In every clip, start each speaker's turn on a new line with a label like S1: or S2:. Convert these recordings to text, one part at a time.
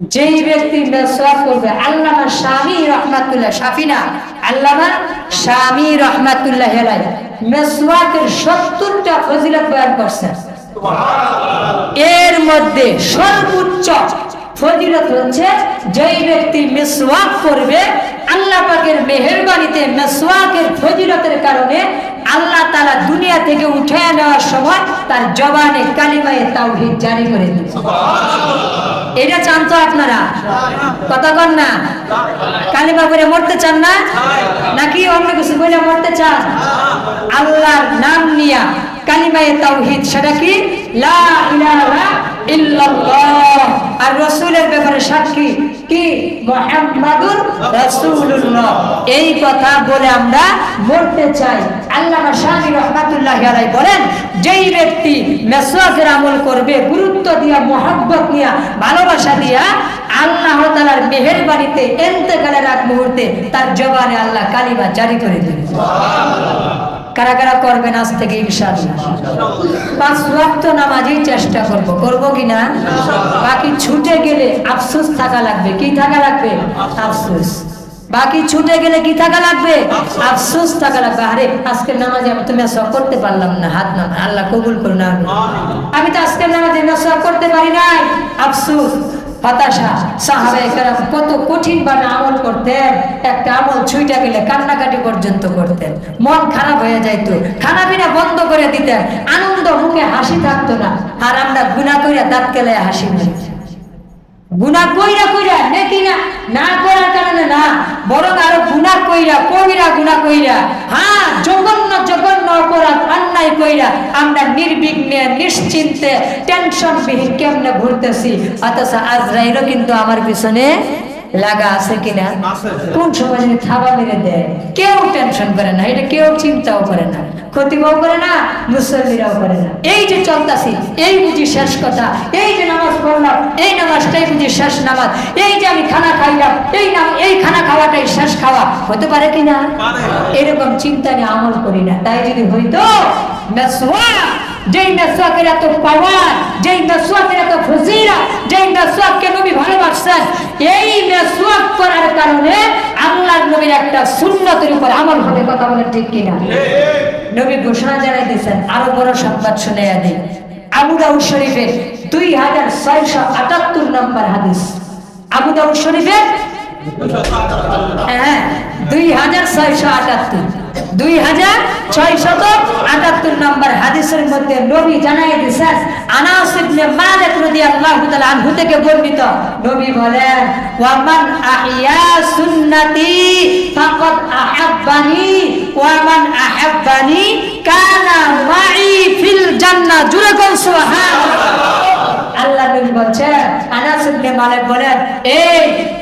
S1: যেই ব্যক্তি মেসওয়াক করবে, আল্লামা স্বামী রহমাতুল্লাহ সাফিনা আল্লামা স্বামী রহমাতুল্লাহ হেলাই মেসওয়াকের সত্তরটা ফজিলত বয়ান করছেন এর মধ্যে সর্বোচ্চ ফজিলত হচ্ছে, যেই ব্যক্তি মেসওয়াক করবে, আল্লাহ পাকের মেহেরবানিতে মেসওয়াকের ফজিলতের কারণে আল্লাহ তালা দুনিয়া থেকে উঠে নেওয়ার সময় তার জবানে কালিমায়ে তাওহীদ জারি করে দিল এটা চান তো আপনারা? কথা কন না। কালিমা করে মরতে চান না? নাকি অন্য কিছু বলে মরতে চান? আল্লাহর নাম নিয়া কালিমায়ে তাওহীদ সেটা কি? লা ইলাহা ইল্লাল্লাহ। আর রাসূলের ব্যাপারে সাক্ষী কি? মুহাম্মাদুর রাসূলুল্লাহ। এই কথা বলে আমরা মরতে চাই। আল্লামা শাহি রহমাতুল্লাহ আলাইহি বলেন, যেই ব্যক্তি মেসওয়াকের আমল করবে, গুরুত্ব দিয়া, মোহাব্বত নিয়া ভালোবাসা দিয়া, আল্লাহ তাআলার মেহেরবানিতে ইন্তেকালের আগ মুহূর্তে তার জবানে আল্লাহ কালিমা জারি করে দেবে। কারা কারা করবেন আজ থেকে ইনশাআল্লাহ? পাঁচ ওয়াক্ত নামাজই চেষ্টা করব। করব কি না? বাকি ছুটে গেলে আফসোস থাকা লাগবে। কি থাকা লাগবে? আফসোস। বাকি ছুটে গেলে কি থাকা লাগবে? আফসোস। থাকা লাগবে। আরে আজকের নামাজে আমি তুমি সব করতে পারলাম না। হাত নাম আল্লাহ কবুল করুন আমি আমি তো আজকের নামাজে সব করতে পারি নাই। আফসোস। আমল একটা আমল কান্নাকাটি পর্যন্ত করতেন। মন খারাপ হয়ে বন্ধ করে আনন্দ মুখে হাসি থাকতো না। আর আমরা গুণা করে দাঁত কেলে হাসি মারি। গুণা কইরা কইরা নাকি না না করার কারণে না বরং আরও গুণা কইরা কইরা গুণা কইরা হ্যাঁ জঘন্য জঘন্য অপরাধ অন্যায় কইরা আমরা নির্বিঘ্নে নিশ্চিন্তে টেনশন বিহীন কেমনে ঘুরতেছি অথচ আজরাইলও কিন্তু আমার পিছনে লাগা আছে কিনা? কোন সময় যদি থাবা মেরে দেয় কেউ টেনশন করে না এটা কেউ চিন্তাও করে না। ক্ষতিও করে না মুসল্লিরাও করে না। এই যে চলতাছি এই বুঝি শেষ কথা এই যে নামাজ পড়লাম এই নামাজটাই বুঝি শেষ নামাজ এই যে আমি খানা খাইলাম এই নাম এই খানা খাওয়াটাই শেষ খাওয়া হতে পারে কিনা? এরকম চিন্তা নিয়ে আমল করি না। তাই যদি হইতো যেই মেসওয়াকের এত পাওয়ার যেই মেসওয়াকের এত ফজিরা যেই মেসওয়াককে নবী ভালোবাসছেন এই মেসওয়াক করার কারণে নবীর একটা সুন্নতের উপর আমল হবে কথা বলেন ঠিক কিনা? নবী ঘোষণা জানাই দিয়েছেন আরও বড় সংবাদ শুনে আদি আবু দাউদ শরীফের দুই হাজার ছয়শো আটাত্তর নম্বর হাদিস। আবু দাউদ শরীফের? হ্যাঁ দুই হাজার ছয়শো আটাত্তর। দুই হাজার ছয়শত আটাত্তর নম্বর হাদিসের মধ্যে নবী জানাই দিছেন আনাস ইবনে মালিক রাদিয়াল্লাহু তাআলা আনহু থেকে বর্ণিত। নবী বলেন ওয়া মান আহইয়া সুন্নতি ফাকাদ আহাব্বানি ওয়া আহাব্বানি কানা মাই ফিল জান্নাহ জুরে কোন সুবহানাল্লাহ। আল্লাহ নবী বলছেন, আনাস ইবনে মালিক বলেন, এই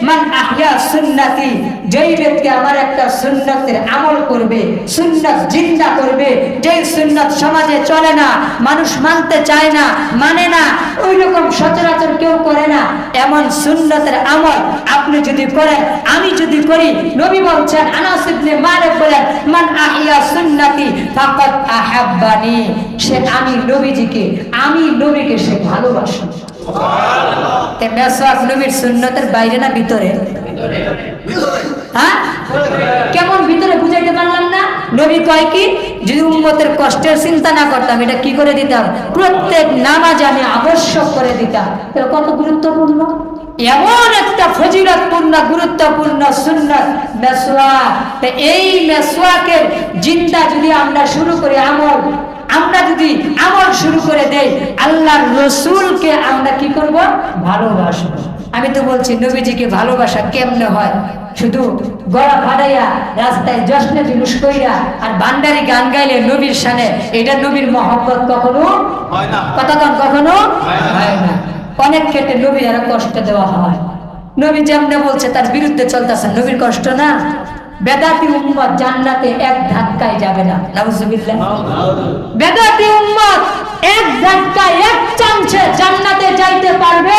S1: মান আহইয়া সুন্নতি যেই ব্যক্তি আমার একটা সুন্নতের আমল করবে সুন্নত জিন্দা করবে যেই সুন্নত সমাজে চলে না মানুষ মানতে চায় না মানে না ওই রকম সচরাচর কেউ করে না। এমন সুন্নতের আমল আপনি যদি করেন আমি যদি করি নবী বলছেন আনাস ইবনে মালিক বলেন মান আহইয়া সুন্নতি ফাকাদ আহাব্বানি। সে আমি নবীজিকে আমি নবীকে সে ভালোবাসি। তে মেসওয়াক নবীর সুন্নতের বাইরে না ভিতরে? ভিতরে। হ্যাঁ? কেমন ভিতরে বুঝাইতে পারলাম না? নবী কয় কি? যদি উম্মতের কষ্টের চিন্তা না করতাম, এটা কি করে দিতাম? প্রত্যেক নামাজ আমি আবশ্যক করে দিতাম। এটা কত গুরুত্বপূর্ণ? এমন একটা ফজিলতপূর্ণ, গুরুত্বপূর্ণ সুন্নত মেসওয়াক তা এই মেসওয়াকের জিন্দা যদি আমরা শুরু করি, আমল, আমরা যদি আমল শুরু করে দেই, আল্লাহর রসুলকে আমরা কি করব? ভালোবাসবো। আমি তো বলছি নবীজিকে ভালোবাসা কেমনে হয়? শুধু গড়া ফাটাইয়া রাস্তায় জশ্নে জুলুস কইরা আর বান্ডারি গান গাইলে নবীর সানে এটা নবীর মহব্বত কখনো
S2: হয় না।
S1: কতক্ষণ কখনো
S2: হয় না।
S1: হয় না। অনেক ক্ষেত্রে নবীর আরও কষ্ট দেওয়া হয়। নবী যেমনে বলছে তার বিরুদ্ধে চলতেছে। নবীর কষ্ট না? বেদাতি উম্মত জান্নাতে এক ধাক্কায় যাবে না। নাউজুবিল্লাহ। বেদাতি উম্মত এক ধাক্কায় এক চামচে জান্নাতে যাইতে পারবে।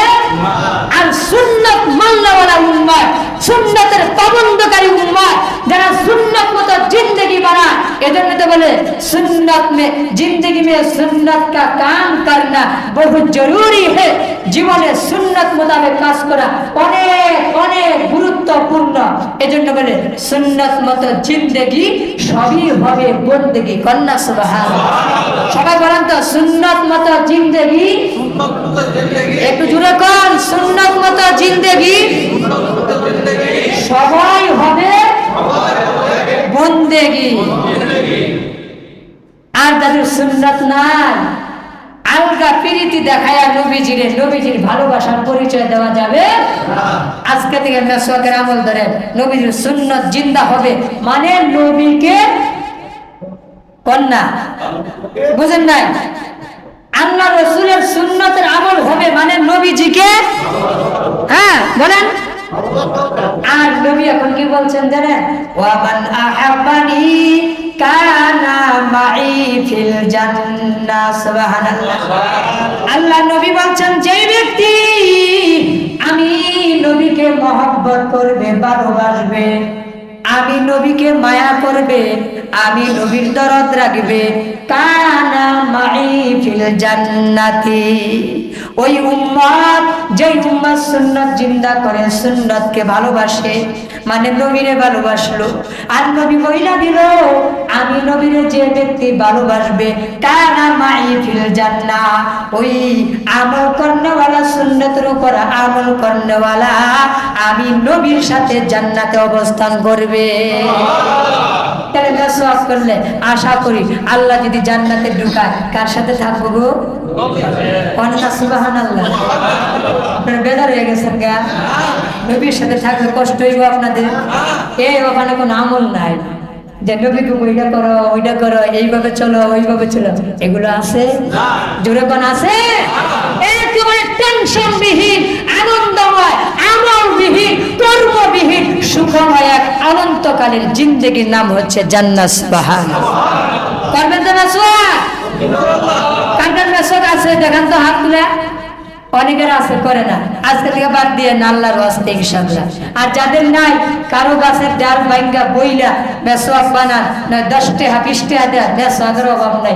S1: আর সুন্নত মাল্লাওয়ালা উম্মত সুন্নাতের পাবন্দকারী উম্মত যারা সুন্নাত মতো জিন্দগি বানা এদের মধ্যে বলে সুন্নাত মে জিন্দগি মে সুন্নাত কা কাম করনা বহু জরুরি হে। জীবনে সুন্নাত মোতাবেক কাজ করা অনেক অনেক গুরু গুরুত্বপূর্ণ। এজন্য বলে, সুন্নত মতো জিন্দগি, সবই হবে বন্দেগি, কন্যা সুবহান সবাই বলেন তো, সুন্নত মতো জিন্দগি? একটু জুড়ে কন, সুন্নত মতো জিন্দগি? সবাই হবে বন্দেগি। আর যাদের সুন্নত নাই। আলগা প্রীতি দেখায়া নবীজিরে, নবীজির ভালোবাসার পরিচয় দেওয়া যাবে। থেকে আমল ধরে নবীজির সুন্নত জিন্দা হবে। মানে নবীকে কন্যা। বুঝেন নাই? আল্লাহ রসুলের সুন্নতের আমল হবে মানে নবীজিকে হ্যাঁ বলেন। আর নবী এখন কি বলছেন জানেন? কানা আল্লাহ নবী বলছেন যে ব্যক্তি মহব্বত করবে ভালোবাসবে আমি নবীকে মায়া করবে, আমি নবীর দরদ রাখবে। মাই ওই উম্মত যে উম্মত সুন্নত জিন্দা করে ভালোবাসে মানে ভালোবাসলো। আর নবী আমি নবীরে যে ব্যক্তি ভালোবাসবে, কানা মাই ফিল জান্না। ওই আমল করনেওয়ালা, সুন্নতের উপর আমল করনেওয়ালা, আমি নবীর সাথে জান্নাতে অবস্থান করবে। করলে, আশা করি আল্লাহ যদি জান্নাতে ঢুকায়, কার সাথে থাকব গো? কষ্ট আপনাদের। এই ওখানে কোনো নাই। যে ওইটা করো ওইটা করো, এইভাবে চলো, ওইভাবে চলো। এগুলো আছে? জোরে কোন আছে? বিহীন অনন্তকালীন জিন্দগির নাম হচ্ছে জান্নাস বাহান করবেন তো কান্টার মেসওয়াক আছে তো হাত তুলে। অনেকের আছে, করে না। আজকে থেকে বাদ দিয়ে আল্লাহর ওয়াস্তে ইনশাআল্লাহ। আর যাদের নাই, কারও গাছের ডাল ভাঙ্গা বইলা মেসওয়াক বানান, না দশটে টাকা দেয় মেসওয়াকের অভাব নাই।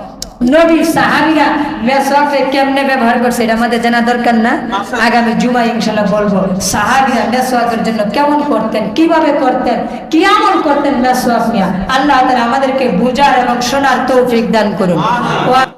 S1: নবী সাহাবিরা মেসওয়াকে কেমনে ব্যবহার করছে এটা আমাদের জানা দরকার না। আগামী জুমা ইনশাল্লাহ বলব সাহাবিরা মেসওয়াকের জন্য কেমন করতেন কীভাবে করতেন কি আমল করতেন মেসওয়াক নিয়ে আল্লাহ তাআলা আমাদেরকে বুঝার এবং শোনার তৌফিক দান করুন।